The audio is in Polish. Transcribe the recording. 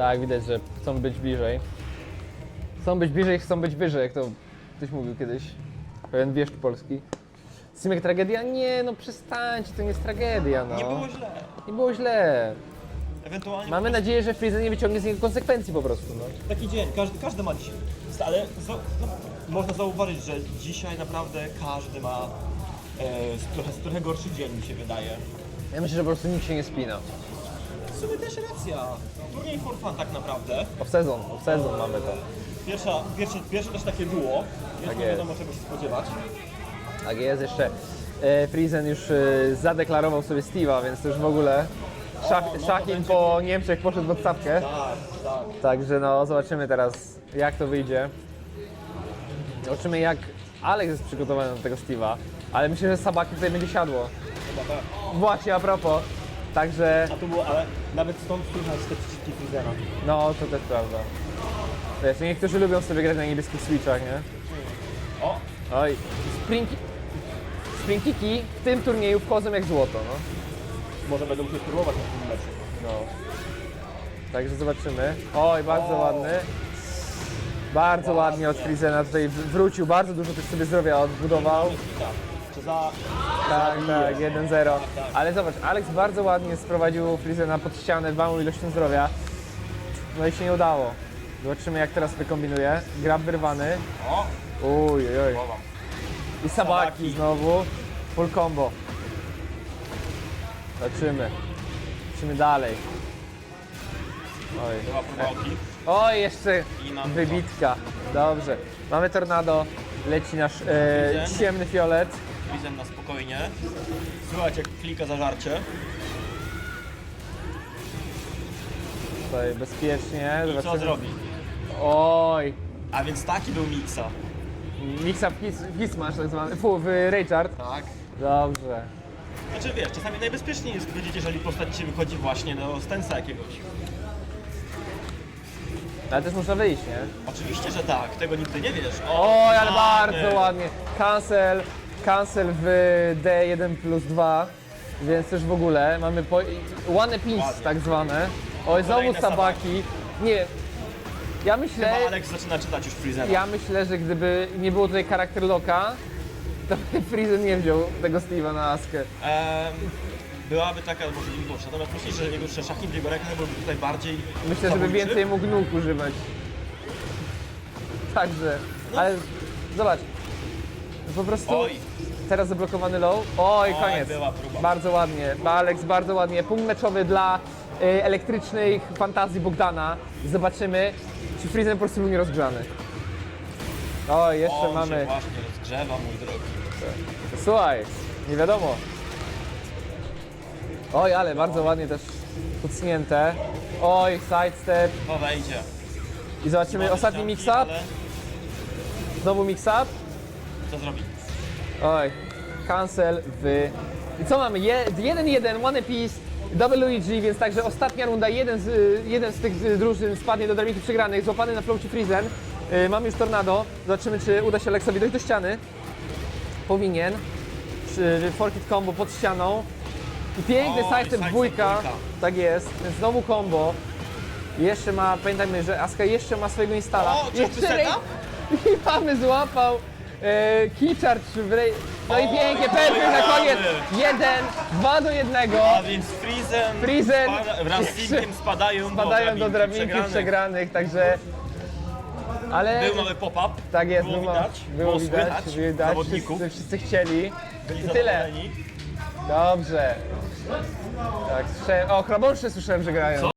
Tak, widać, że chcą być bliżej. Chcą być bliżej, chcą być wyżej, jak to ktoś mówił kiedyś. Pewien wieszcz polski. Symek tragedia? Nie, no przestańcie, to nie jest tragedia, no. Nie było źle. Nie było źle. Ewentualnie Mamy nadzieję, że Freezer nie wyciągnie z niego konsekwencji po prostu, no. taki dzień, każdy, każdy ma dzisiaj. Ale za, no, można zauważyć, że dzisiaj naprawdę każdy ma e, trochę, trochę gorszy dzień, mi się wydaje. Ja myślę, że po prostu nikt się nie spina. Sumie też racja. Turniej for fun tak naprawdę. Off sezon, off sezon mamy to. Pierwsza, pierwsze, pierwsze też takie duo, więc Tak nie jest. wiadomo czego się spodziewać. Tak jest, jeszcze e, Friesen już e, zadeklarował sobie Steve'a, więc to już w ogóle szach, no to Szachin będzie- po Niemczech poszedł w odstawkę. Tak, tak. Także no, zobaczymy teraz jak to wyjdzie. Zobaczymy jak Alex jest przygotowany do tego Steve'a, ale myślę, że Sabaki tutaj będzie siadło. Chyba tak. Właśnie a propos. Także, A tu było, ale nawet stąd słychać te przyciski Freezera. no to też prawda. Wiesz, niektórzy lubią sobie grać na niebieskich switchach, nie? O, Oj, springi... Springkiki w tym turnieju wchodzą jak złoto, no. może będą się spróbować na tym meczu. No. Także zobaczymy. Oj, bardzo O. ładny. Bardzo ładnie od Frizena tutaj wrócił, bardzo dużo też sobie zdrowia odbudował. Tak. Tak, tak, 1-0. Ale zobacz, Alex bardzo ładnie sprowadził Frizena pod ścianę małą ilością zdrowia. No i się nie udało. Zobaczymy jak teraz wykombinuje. Grab wyrwany. O, Uj, uj, uj. I Sabaki znowu. Full combo. Zobaczymy. Zobaczymy dalej. Oj. O, e, jeszcze wybitka. Dobrze. Mamy tornado. Leci nasz e, ciemny fiolet. Freezen na spokojnie. Słychać jak klika zażarcie. Tutaj bezpiecznie. I co Zobaczymy. zrobi? Oj. A więc taki był Mixa. Mix-up his masz tak zwany. Fu, w Raychard. Tak. Dobrze. Znaczy wiesz, czasami najbezpieczniej jest wiedzieć, jeżeli postać ci wychodzi właśnie do stensa jakiegoś. Ale też można wyjść, nie? Oczywiście, że tak, tego nigdy nie wiesz. Oj, ale bardzo nie. ładnie. Cancel, cancel w D1 plus 2, więc też w ogóle mamy po... one piece tak zwane. Oj, znowu Kolejne sabaki. Nie, ja myślę, Chyba Alex zaczyna czytać już Freezena. ja myślę, że gdyby nie było tutaj charakter loka, to by Frizen nie wziął tego Steve'a na askę. Em, byłaby taka możliwość. Natomiast myślisz, że jego w jego rękach byłby tutaj bardziej Myślę, żeby zabójczy? więcej mógł nóg używać. Także, ale zobacz, po prostu Oj. teraz zablokowany low. Oj, Oj, koniec. była próba. Bardzo ładnie. Alex bardzo ładnie. Punkt meczowy dla y, elektrycznej fantazji Bogdana. Zobaczymy, czy Frizen po prostu był nierozgrzany. Oj, jeszcze On mamy. się właśnie rozgrzewa, mój drogi. Słuchaj, nie wiadomo. Oj, ale bardzo ładnie też kucnięte. Oj, sidestep. To wejdzie. I zobaczymy ostatni mix-up. ale Znowu mix-up. Co zrobi? Oj, cancel w... I co mamy? 1-1, one piece, WEG, więc także ostatnia runda, jeden z, y, jeden z tych y, drużyn spadnie do drabinki przegranych, złapany na floacie Frizen. Y, Mamy już tornado, zobaczymy czy uda się Alexowi dojść do ściany. Powinien. Przy forkit combo pod ścianą. I piękny sidestep dwójka. Tak jest, więc znowu combo. Jeszcze ma, pamiętajmy, że Aska jeszcze ma swojego instala. O, jeszcze? I mamy złapał e, keycharge w rej... No i pięknie, perfekt na koniec. Jeden, dwa do jednego. A więc Freezen, Freezen spada, wraz z Sinkiem spadają, Spadają do drabinki przegranych. także... Ale Był mały pop-up. tak jest, było było, widać, było widać, słychać widać zawodników. wszyscy, wszyscy chcieli. Byli I tyle. zadowoleni. Dobrze. Tak, słyszałem, o, chrabąszcze słyszałem, że grają. Co?